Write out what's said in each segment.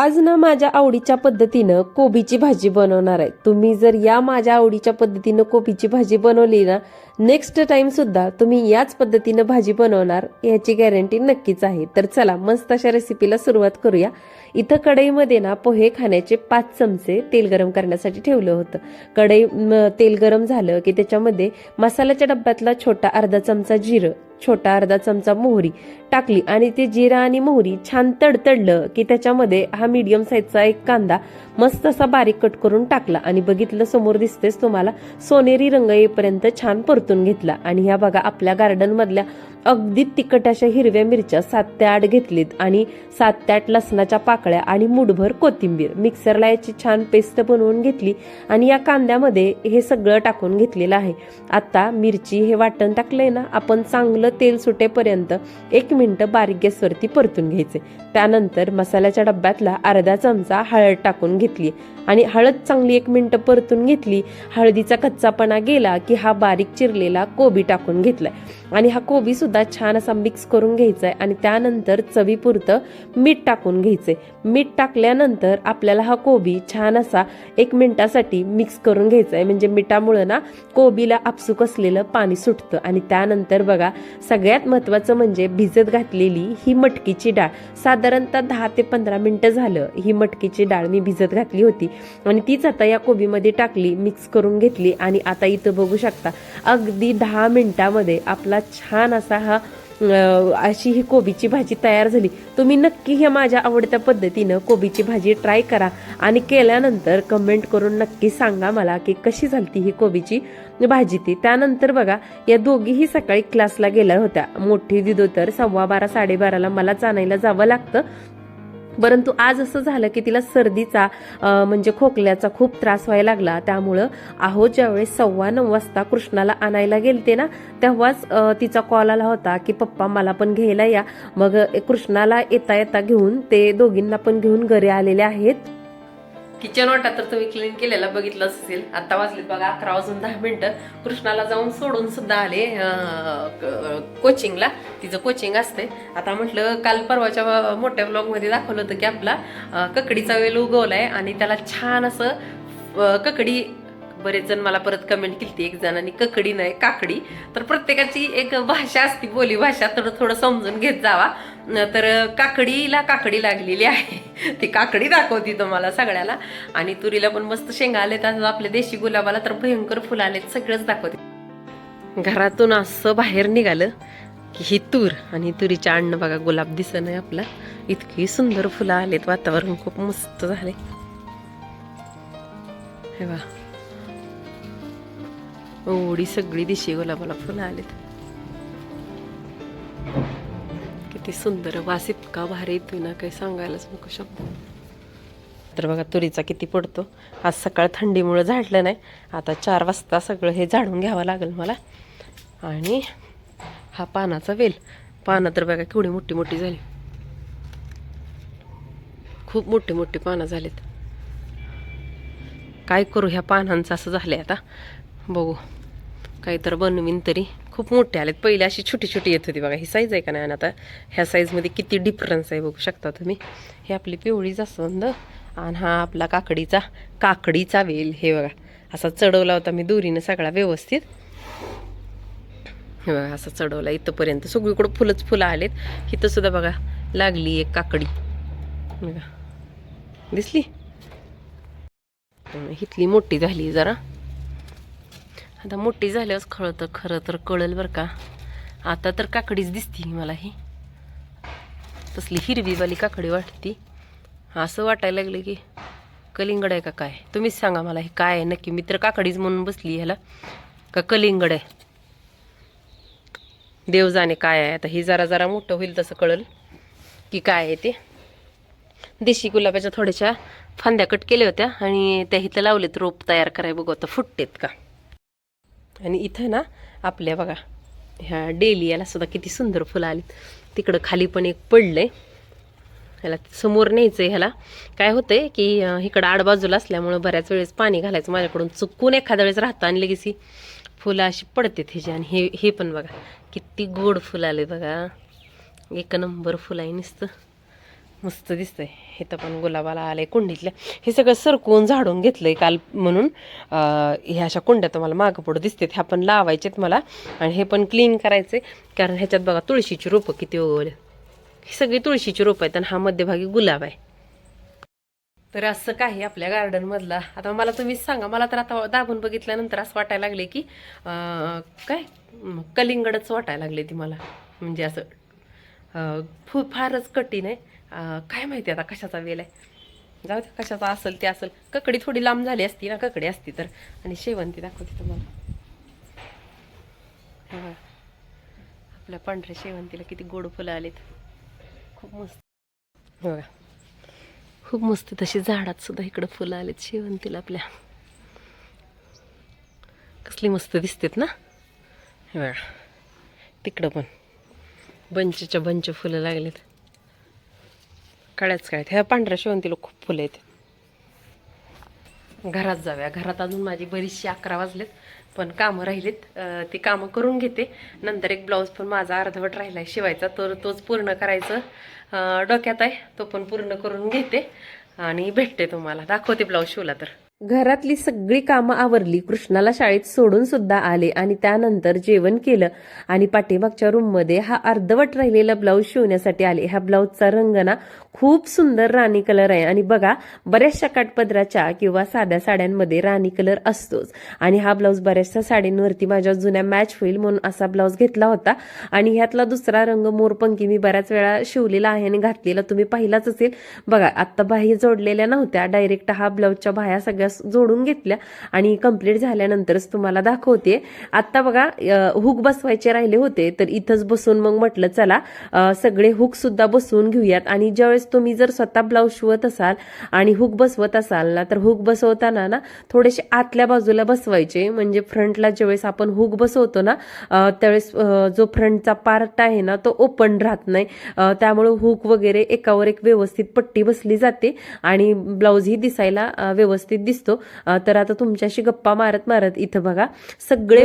आज ना माझ्या आवडीच्या पद्धतीनं कोबीची भाजी बनवणार आहे. तुम्ही जर या माझ्या आवडीच्या पद्धतीनं कोबीची भाजी बनवली ना नेक्स्ट टाइम सुद्धा तुम्ही याच पद्धतीनं भाजी बनवणार याची गॅरंटी नक्कीच आहे. तर चला मस्त अशा रेसिपीला सुरुवात करूया. इथं कढईमध्ये ना पोहे खाण्याचे पाच चमचे तेल गरम करण्यासाठी ठेवलं होतं. कढई तेल गरम झालं की त्याच्यामध्ये मसाल्याच्या डब्यातला छोटा अर्धा चमचा जिरं छोटा अर्धा चमचा मोहरी टाकली आणि ते जिरा आणि मोहरी छान तडतडलं की त्याच्यामध्ये हा मीडियम साईजचा एक कांदा मस्त असा बारीक कट करून टाकला. आणि बघितलं समोर दिसतेच तुम्हाला सोनेरी रंग येईपर्यंत छान परतून घेतला. आणि ह्या बघा आपल्या गार्डन मधल्या अगदी तिखट अशा हिरव्या मिरच्या सात ते आठ घेतलीत. आणि सात ते आठ लसणाच्या पाकळ्या आणि मुठभर कोथिंबीर. मिक्सरला याची छान पेस्ट बनवून घेतली आणि या कांद्यामध्ये हे सगळं टाकून घेतलेलं आहे. आता मिरची हे वाटण टाकलंय ना आपण चांगलं तेल सुटेपर्यंत एक मिनटं बारीक गॅसवरती परतून घ्यायचे. त्यानंतर मसाल्याच्या डब्यातला अर्धा चमचा हळद टाकून घेतली आणि हळद चांगली एक मिनटं परतून घेतली. हळदीचा कच्चापणा गेला की हा बारीक चिरलेला कोबी टाकून घेतलाय. आणि हा कोबी सुद्धा छान असा मिक्स करून घ्यायचा आहे आणि त्यानंतर चवीपुरतं मीठ टाकून घ्यायचंय मीठ टाकल्यानंतर आपल्याला हा कोबी छान असा एक मिनिटासाठी मिक्स करून घ्यायचा आहे म्हणजे मिठामुळं ना कोबीला आपसूक असलेलं पाणी सुटतं. आणि त्यानंतर बघा सगळ्यात महत्वाचं म्हणजे भिजत घातलेली ही मटकीची डाळ. साधारणतः दहा ते पंधरा मिनटं झालं ही मटकीची डाळ मी भिजत घातली होती. आणि तीच आता या कोबीमध्ये टाकली मिक्स करून घेतली आणि आता इथं बघू शकता अगदी दहा मिनिटामध्ये आपला छान असा हा अशी ही कोबीची भाजी तयार झाली. तुम्ही नक्की ह्या माझ्या आवडत्या पद्धतीनं कोबीची भाजी ट्राय करा आणि केल्यानंतर कमेंट करून नक्की सांगा मला की कशी झालती ही कोबीची भाजी ती. त्यानंतर बघा या दोघीही सकाळी क्लासला गेल्या होत्या. मोठी दिदो तर सव्वा बारा साडेबाराला मला जाणायला जावं लागतं. परंतु आज असं झालं की तिला सर्दीचा म्हणजे खोकल्याचा खूप त्रास व्हायला लागला. त्यामुळं आहो ज्यावेळेस सव्वा नऊ वाजता कृष्णाला आणायला गेलते ना तेव्हाच तिचा कॉल आला होता की पप्पा मला पण घ्यायला या. मग कृष्णाला येता येता घेऊन ते दोघींना पण घेऊन घरी आलेले आहेत. किचन वाटा तर तुम्ही क्लीन केलेला बघितलं असेल. आता वाजलेत बघा अकरा वाजून दहा मिनटं. कृष्णाला जाऊन सोडून सुद्धा आले कोचिंगला. तिचं कोचिंग असते आता म्हटलं काल परवाच्या मोठ्या ब्लॉगमध्ये दाखवलं होतं की आपला ककडीचा वेल उगवलाय आणि त्याला छान असं ककडी बरेच जण मला परत कमेंट केली एक जणांनी ककडी नाही काकडी. तर प्रत्येकाची एक भाषा असती बोली भाषा थोडं थोडं समजून घेत जावा. तर काकडीला काकडी लागलेली आहे. ती काकडी दाखवती तुम्हाला सगळ्याला. आणि तुरीला पण मस्त शेंगा आलेत. आणि आपल्या देशी गुलाबाला तर भयंकर फुलं आलेत. सगळंच दाखवते. घरातून असं बाहेर निघालं की ही तूर आणि तुरीच्या अन्न बघा गुलाब दिसत नाही आपला. इतकी सुंदर फुलं आलेत. वातावरण खूप मस्त झाले हे वा एवढी सगळी दिशी गुलाबाला फुलं आलेत. किती सुंदर वास इतका भारी येतो ना काही सांगायलाच नको शब्द. तर बघा तुरीचा किती पडतो. आज सकाळ थंडीमुळं झाडलं नाही. आता चार वाजता सगळं हे झाडून घ्यावं लागेल मला. आणि हा पानाचा वेल. पानं तर बघा केवढी मोठी मोठी झाली. खूप मोठी मोठी पानं झालीत. काय करू ह्या पानांचं असं झालं आहे आता. बघू. काहीतर बनवीन तरी. खूप मोठे आलेत. पहिले अशी छोटी छोटी येत होती बघा. ही साईज आहे का नाही आणि आता ह्या साईजमध्ये किती डिफरन्स आहे बघू शकता तुम्ही. हे आपली पिवळी जास्वंद आणि हा आपला काकडीचा काकडीचा वेल हे बघा. असा चढवला होता मी दोरीनं सगळा व्यवस्थित. हे बघा असं चढवला इथंपर्यंत. सगळीकडं फुलंच फुलं आलेत. इथं सुद्धा बघा लागली एक काकडी. बघा. दिसली? इथली मोठी झाली जरा. आता मोठी झाल्यावर कळतं खरं तर कळेल बरं का. आता तर काकडीच दिसती मला ही. तसली हिरवीवाली काकडी वाटती. असं वाटायला लागलं की कलिंगड आहे का काय? तुम्हीच सांगा मला हे काय आहे? नक्की मी तर काकडीच म्हणून बसली ह्याला. का कलिंगड आहे? देव जाणे काय आहे? आता हे जरा जरा मोठं होईल तसं कळल की काय आहे ते. देशी गुलाबाच्या थोड्याशा फांद्या कट केल्या होत्या आणि त्या इथं लावलेत रोप तयार कराय बघू आता फुटतेत का? आणि इथं ना आपल्या बघा ह्या डेलियाला सुद्धा किती सुंदर फुलं आली. तिकडं खाली पण एक पडलंय. ह्याला समोर न्यायचं ह्याला. काय होतंय की इकडं आडबाजूला असल्यामुळं बऱ्याच वेळेस पाणी घालायचं माझ्याकडून. चुकून एखाद्या वेळेस राहतं आणि लगेच ही फुलं अशी पडते ह्याची. आणि हे हे पण बघा किती गोड फुलं आले बघा. एक नंबर फुलं आहे नुसतं. मस्त दिसतंय. हे तर पण गुलाबाला आलंय कुंडीतल्या हे सगळं सरकवून झाडून घेतलंय काल म्हणून. ह्या अशा कुंड्या तुम्हाला मागं पुढं दिसतात. ह्या पण लावायच्यात मला. आणि हे पण क्लीन करायचे कारण ह्याच्यात बघा तुळशीची रोपं किती उगवले ही सगळी तुळशीची रोपं आहेत आणि हा मध्यभागी गुलाब आहे. तर असं काही आपल्या गार्डनमधला आता मला तुम्हीच सांगा मला तर आता दाबून बघितल्यानंतर असं वाटायला लागले की काय? कलिंगडच वाटायला लागले ती मला. म्हणजे असं फू फारच कठीण आहे. काय माहिती आता कशाचा वेल आहे. जाऊ दे कशाचा असेल ते असेल. ककडी थोडी लांब झाली असती ना ककडी असती तर. आणि शेवंती दाखवते तुम्हाला. हे आपल्या पांढऱ्या शेवंतीला किती गोड फुलं आलीत. खूप मस्त. बघा. खूप मस्त तशी झाडात सुद्धा इकडं फुलं आलेत शेवंतीला आपल्या. कसली मस्त दिसतेत ना. हे बघा. तिकडं पण. बंचच्या बंच फुलं लागलेत. कळ्याच काय ह्या पांढऱ्या शेवंतीला खूप फुलं आहेत. घरात जाऊया. घरात अजून माझी बरीचशी अकरा वाजलेत पण कामं राहिलीत. ती कामं करून घेते. नंतर एक ब्लाऊज पण माझा अर्धवट राहिला आहे शिवायचा तर तोच पूर्ण करायचं. डोक्यात आहे तो पण पूर्ण करून घेते. आणि भेटते तुम्हाला. दाखवते ब्लाऊज शिवला तर. घरातली सगळी कामं आवरली कृष्णाला शाळेत सोडून सुद्धा आले आणि त्यानंतर जेवण केलं. आणि पाठीमागच्या रूममध्ये हा अर्धवट राहिलेला ब्लाऊज शिवण्यासाठी आले. ह्या ब्लाऊजचा रंग ना खूप सुंदर राणी कलर आहे. आणि बघा बऱ्याचशा काटपदराच्या किंवा साध्या साड्यांमध्ये राणी कलर असतोच. आणि हा ब्लाऊज बऱ्याचशा साडींवरती माझ्या जुन्या मॅच होईल म्हणून असा ब्लाऊज घेतला होता. आणि ह्यातला दुसरा रंग मोरपंखी मी बऱ्याच वेळा शिवलेला आहे आणि घातलेला तुम्ही पाहिलाच असेल. बघा आत्ता बाह्य जोडलेल्या नव्हत्या. डायरेक्ट हा ब्लाऊजच्या बाह्या सगळ्या जोडून घेतल्या आणि कंप्लीट झाल्यानंतरच तुम्हाला दाखवते. आता बघा हुक बसवायचे राहिले होते तर इथंच बसून मग म्हटलं चला सगळे हुक सुद्धा बसवून घेऊयात. आणि ज्यावेळेस तुम्ही जर स्वतः ब्लाऊज शिवत असाल आणि हुक बसवत असाल ना तर हुक बसवताना ना थोडेसे आतल्या बाजूला बसवायचे. म्हणजे फ्रंटला ज्यावेळेस आपण हुक बसवतो ना त्यावेळेस जो फ्रंटचा पार्ट आहे ना तो ओपन राहत नाही. त्यामुळे हुक वगैरे एकावर एक व्यवस्थित पट्टी बसली जाते आणि ब्लाऊजही दिसायला व्यवस्थित दिसतो. अ, तर आता तुमच्याशी गप्पा मारत मारत इथं बघा सगळे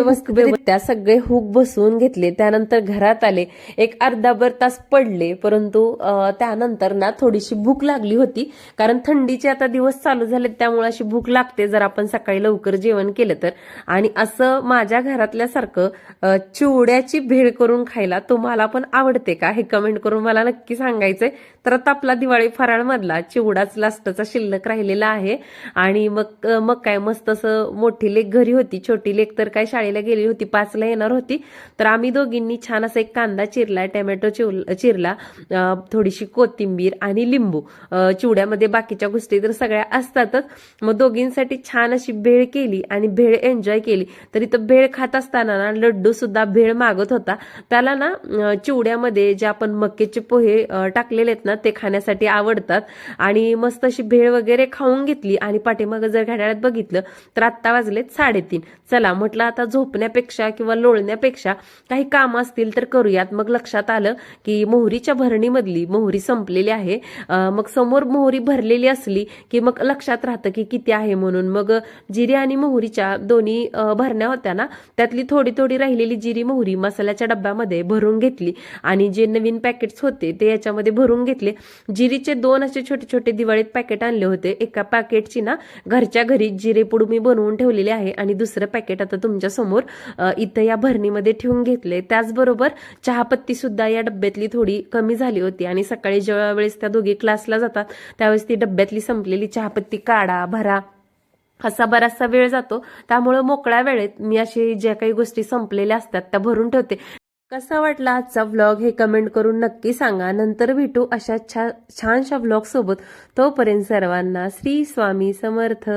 त्या सगळे हुक बसवून घेतले त्यानंतर घरात आले. एक अर्धाभर तास पडले परंतु त्यानंतर ना थोडीशी भूक लागली होती. कारण थंडीचे आता दिवस चालू झालेत त्यामुळे अशी भूक लागते जर आपण सकाळी लवकर जेवण केलं तर. आणि असं माझ्या घरातल्यासारखं चिवड्याची भेळ करून खायला तुम्हाला पण आवडते का हे कमेंट करून मला नक्की सांगायचंय. तर आता आपला दिवाळी फराळ मधला चिवडाच लास्टचा शिल्लक राहिलेला आहे. आणि मग मग काय मस्त असं मोठी लेक घरी होती. छोटी लेक तर काय शाळेला गेली होती पाचला येणार होती. तर आम्ही दोघींनी छान असा एक कांदा चिरला टॅमॅटो चिरला थोडीशी कोथिंबीर आणि लिंबू. चिवड्यामध्ये बाकीच्या गोष्टी तर सगळ्या असतातच. मग दोघींसाठी छान अशी भेळ केली आणि भेळ एन्जॉय केली. तर इथं भेळ खात असताना ना लड्डू सुद्धा भेळ मागत होता. त्याला ना चिवड्यामध्ये जे आपण मक्याचे पोहे टाकलेले आहेत ना ते खाण्यासाठी आवडतात. आणि मस्त अशी भेळ वगैरे खाऊन घेतली आणि पाठीमागं जर घड्याळात बघितलं तर आत्ता वाजलेत साडेतीन. चला म्हटलं आता झोपण्यापेक्षा किंवा लोळण्यापेक्षा काही काम असतील तर करूयात. मग लक्षात आलं की मोहरीच्या भरणीमधली मोहरी संपलेली आहे. मग समोर मोहरी भरलेली असली की मग लक्षात राहतं की किती आहे म्हणून. मग जिरी आणि मोहरीच्या दोन्ही भरण्या होत्या ना त्यातली थोडी थोडी राहिलेली जिरी मोहरी मसाल्याच्या डब्यामध्ये भरून घेतली. आणि जे नवीन पॅकेट्स होते ते याच्यामध्ये भरून घेतले. जिरीचे दोन असे छोटे छोटे दिवाळीत पॅकेट आणले होते. एका पॅकेटची ना घरच्या घरी जिरेपूड मी बनवून ठेवलेले आहे आणि दुसरं पॅकेट आता तुमच्यासमोर इथं या भरणीमध्ये ठेवून घेतले त्याचबरोबर चहापत्ती सुद्धा या डब्यातली थोडी कमी झाली होती आणि सकाळी ज्या वेळेस त्या दोघी क्लासला जातात त्यावेळेस ती डब्यातली संपलेली चहापत्ती काढा भरा असा बराचसा वेळ जातो. त्यामुळं मोकळ्या वेळेत मी अशी ज्या काही गोष्टी संपलेल्या असतात त्या भरून ठेवते. कसा वाटला आजचा व्लॉग हे कमेंट करून नक्की सांगा. नंतर भेटू अशा छा छानशा व्लॉग सोबत. तोपर्यंत सर्वांना श्री स्वामी समर्थ.